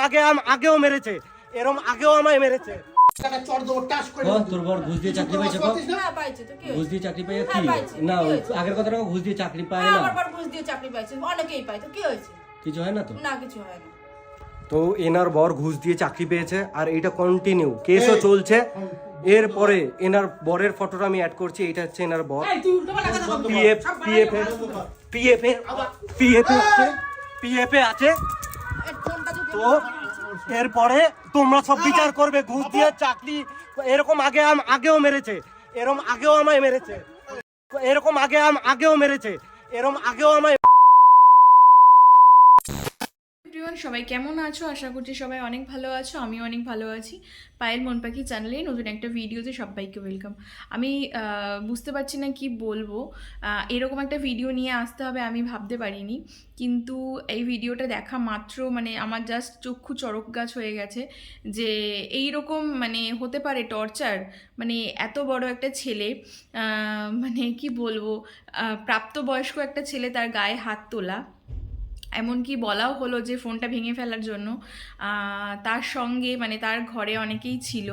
আগে আম- আগেও মেরেছে। এরম আগেও আমায় মেরেছে। তোর বর ঘুষ দিয়ে চাকরি পাইছে? হ্যাঁ ঘুষ দিয়ে চাকরি পাইয়া হ্যাঁ, কি? না আগের কথা ঘুষ দিয়ে চাকরি পায় হ্যাঁ না? ঘুষ দিয়ে চাকরি পাইছে। অনেকেই পায় তো কি হয়েছে? কিছু হয় না তো? না কিছু হয় না। তো এনার বর ঘুষ দিয়ে চাকরি পেয়েছে আর এটা কন্টিনিউ কেসও চলছে। এরপরে এনার বরের ফটোটা আমি অ্যাড করছি এটা হচ্ছে এনার বর। পিএফ পিএফ পিএফ পিএফ আছে। পিএফ আছে তো এরপরে তোমরা সব বিচার করবে, ঘুষ দিয়ে চাকরি, এরকম আগে আগেও মেরেছে এরকম আগেও আমায় মেরেছে, এরকম আগে আম- আগেও মেরেছে এরকম আগেও আমায় সবাই কেমন আছো? আশা করছি সবাই অনেক ভালো আছো, আমিও অনেক ভালো আছি। পায়েল মন পাখি চ্যানেলে নতুন একটা ভিডিওতে সবাইকে ওয়েলকাম আমি বুঝতে পারছি না কি বলব। এরকম একটা ভিডিও নিয়ে আসতে হবে আমি ভাবতে পারিনি। কিন্তু এই ভিডিওটা দেখা মাত্র মানে আমার জাস্ট চক্ষু চড়ক গাছ হয়ে গেছে যে এই রকম মানে হতে পারে টর্চার মানে এত বড় একটা ছেলে মানে কি বলব প্রাপ্তবয়স্ক একটা ছেলে তার গায়ে হাত তোলা। এমনকি বলাও হলো যে ফোনটা ভেঙে ফেলার জন্য তার সঙ্গে মানে তার ঘরে অনেকেই ছিল।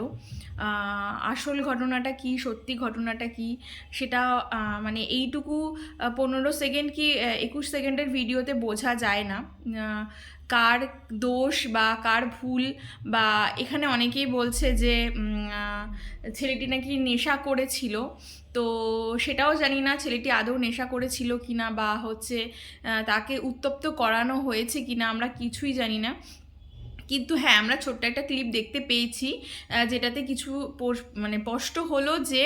আসল ঘটনাটা কি, সত্যি ঘটনাটা কি, সেটা মানে এইটুকু পনেরো সেকেন্ড কি একুশ সেকেন্ডের ভিডিওতে বোঝা যায় না। কার দোষ বা কার ভুল বা এখানে অনেকেই বলছে যে ছেলেটি নাকি নেশা করেছিল। তো সেটাও জানি না ছেলেটি আদৌ নেশা করেছিল কিনা বা হচ্ছে তাকে উত্তপ্ত করানো হয়েছে কিনা, আমরা কিছুই জানি না। কিন্তু হ্যাঁ আমরা ছোট্ট একটা ক্লিপ দেখতে পেয়েছি যেটাতে কিছু মানে স্পষ্ট হলো যে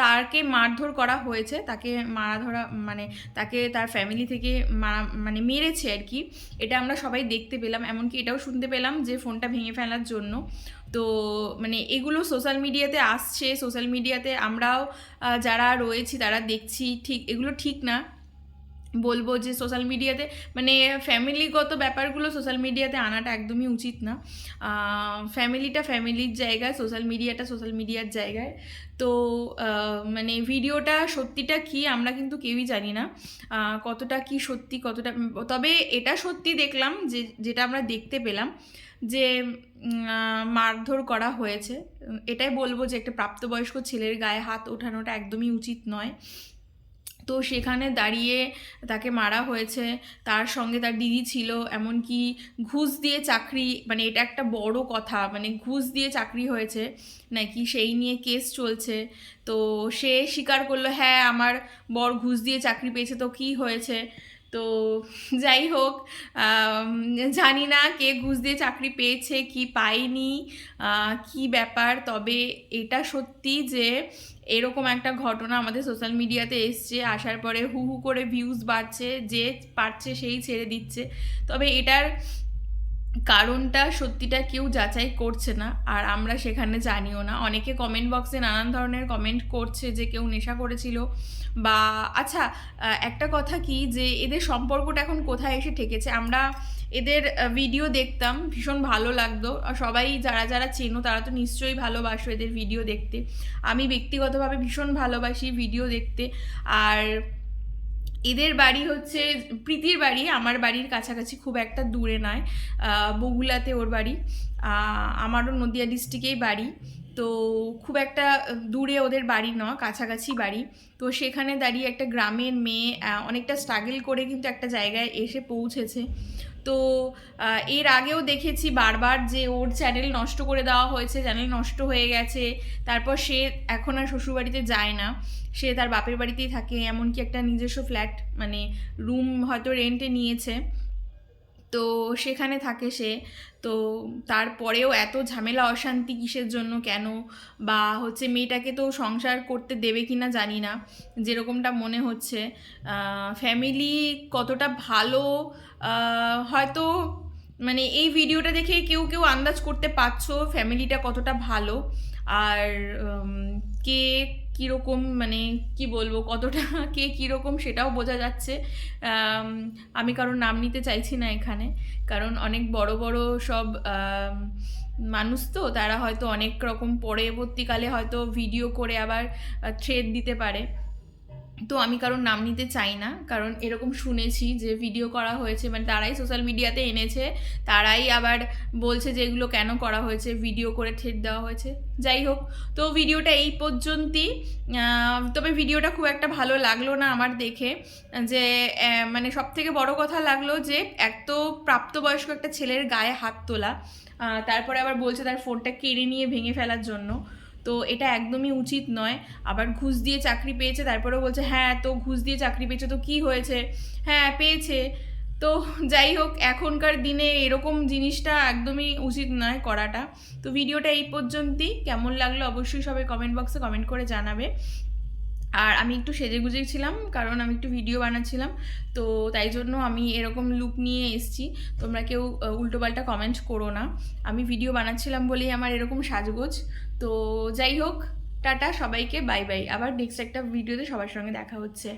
তাকে মারধর করা হয়েছে, তাকে মারা ধরা মানে তাকে তার ফ্যামিলি থেকে মারা মানে মেরেছে আর কি। এটা আমরা সবাই দেখতে পেলাম, এমনকি এটাও শুনতে পেলাম যে ফোনটা ভেঙে ফেলার জন্য। তো মানে এগুলো সোশ্যাল মিডিয়াতে আসছে সোশ্যাল মিডিয়াতে আমরাও যারা রয়েছি, তারা দেখছি, ঠিক, এগুলো ঠিক না। বলব যে সোশ্যাল মিডিয়াতে মানে ফ্যামিলিগত ব্যাপারগুলো সোশ্যাল মিডিয়াতে আনাটা একদমই উচিত না। ফ্যামিলিটা ফ্যামিলির জায়গায় সোশ্যাল মিডিয়াটা সোশ্যাল মিডিয়ার জায়গায়। তো মানে ভিডিওটা সত্যিটা কি আমরা কিন্তু কেউই জানি না। কতটা কি সত্যি, কতটা, তবে এটা সত্যি দেখলাম যে, যেটা আমরা দেখতে পেলাম যে মারধর করা হয়েছে। এটাই বলব যে একটা প্রাপ্তবয়স্ক ছেলের গায়ে হাত ওঠানোটা একদমই উচিত নয়। তো সেখানে দাঁড়িয়ে তাকে মারা হয়েছে। তার সঙ্গে তার দিদি ছিল, এমনকি ঘুষ দিয়ে চাকরি মানে এটা একটা বড় কথা মানে ঘুষ দিয়ে চাকরি হয়েছে, নাকি সেই নিয়ে কেস চলছে। তো সে স্বীকার করল হ্যাঁ আমার বর ঘুষ দিয়ে চাকরি পেয়েছে, তো কী হয়েছে? তো যাই হোক জানি না কে ঘুষ দিয়ে চাকরি পেয়েছে, কি পায়নি কি ব্যাপার। তবে এটা সত্যি যে এরকম একটা ঘটনা আমাদের সোশ্যাল মিডিয়াতে এসছে, আসার পরে হু হু করে ভিউজ বাড়ছে, যে পারছে সেই ছেড়ে দিচ্ছে। তবে এটার কারণটা সত্যিটা কেউ যাচাই করছে না, আর আমরা সেখানে জানিও না। অনেকে কমেন্ট বক্সে নানান ধরনের কমেন্ট করছে যে কেউ নেশা করেছিল বা আচ্ছা একটা কথা কি যে এদের সম্পর্কটা এখন কোথায় এসে ঠেকেছে? আমরা এদের ভিডিও দেখতাম, ভীষণ ভালো লাগতো। আর সবাই যারা যারা চেনো তারা তো নিশ্চয়ই ভালোবাসো এদের ভিডিও দেখতে। আমি ব্যক্তিগতভাবে ভীষণ ভালোবাসি ভিডিও দেখতে। আর এদের বাড়ি হচ্ছে, প্রীতির বাড়ি, আমার বাড়ির কাছাকাছি খুব একটা দূরে নয় বগুলাতে ওর বাড়ি। আমারও নদিয়া ডিস্ট্রিক্টেই বাড়ি। তো খুব একটা দূরে ওদের বাড়ি নয়, কাছাকাছি বাড়ি। তো সেখানে দাঁড়িয়ে একটা গ্রামের মেয়ে অনেকটা স্ট্রাগল করে কিন্তু একটা জায়গায় এসে পৌঁছেছে। তো এর আগেও দেখেছি বারবার যে ওর চ্যানেল নষ্ট করে দেওয়া হয়েছে চ্যানেল নষ্ট হয়ে গেছে, তারপর সে এখন আর শ্বশুরবাড়িতে যায় না। সে তার বাপের বাড়িতেই থাকে, এমনকি একটা নিজস্ব ফ্ল্যাট মানে রুম হয়তো রেন্টে নিয়েছে। তো সেখানে থাকে সে। তো তারপরেও এত ঝামেলা, অশান্তি কিসের জন্য, কেন? বা হচ্ছে মেয়েটাকে তো সংসার করতে দেবে কি না জানি না। যেরকমটা মনে হচ্ছে। ফ্যামিলি কতটা ভালো হয়তো মানে এই ভিডিওটা দেখে কেউ কেউ আন্দাজ করতে পারছ ফ্যামিলিটা কতটা ভালো আর কে কীরকম মানে কি বলব, কতটা কে কীরকম সেটাও বোঝা যাচ্ছে। আমি কারোর নাম নিতে চাইছি না এখানে, কারণ অনেক বড় বড় সব মানুষ তো, তারা হয়তো অনেক রকম পরবর্তীকালে হয়তো ভিডিও করে আবার থ্রেড দিতে পারে। তো আমি কারোর নাম নিতে চাই না, কারণ এরকম শুনেছি যে ভিডিও করা হয়েছে মানে তারাই সোশ্যাল মিডিয়াতে এনেছে, তারাই আবার বলছে যে এগুলো কেন করা হয়েছে ভিডিও করে ঠেট দেওয়া হয়েছে। যাই হোক, তো ভিডিওটা এই পর্যন্তই। তবে ভিডিওটা খুব একটা ভালো লাগল না আমার দেখে, যে মানে সব থেকে বড় কথা লাগল যে এক তো প্রাপ্তবয়স্ক একটা ছেলের গায়ে হাত তোলা তারপরে আবার বলছে তার ফোনটা কেড়ে নিয়ে ভেঙে ফেলার জন্য। তো এটা একদমই উচিত নয়। আবার ঘুষ দিয়ে চাকরি পেয়েছে, তারপরেও বলছে হ্যাঁ তো ঘুষ দিয়ে চাকরি পেয়েছে, তো কি হয়েছে? হ্যাঁ পেয়েছে। তো যাই হোক, এখনকার দিনে এরকম জিনিসটা একদমই উচিত নয় করাটা। তো ভিডিওটা এই পর্যন্তই। কেমন লাগল অবশ্যই সবাই কমেন্ট বক্সে কমেন্ট করে জানাবে। আর আমি একটু সেজে গুজে ছিলাম, কারণ আমি একটু ভিডিও বানাচ্ছিলাম, তো তাই জন্য আমি এরকম লুক নিয়ে এসছি। তোমরা কেউ উল্টোপাল্টা কমেন্ট করো না। আমি ভিডিও বানাচ্ছিলাম বলেই আমার এরকম সাজগোজ। তো যাই হোক, টাটা সবাইকে বাই বাই আবার নেক্সট একটা ভিডিওতে সবার সঙ্গে দেখা হচ্ছে।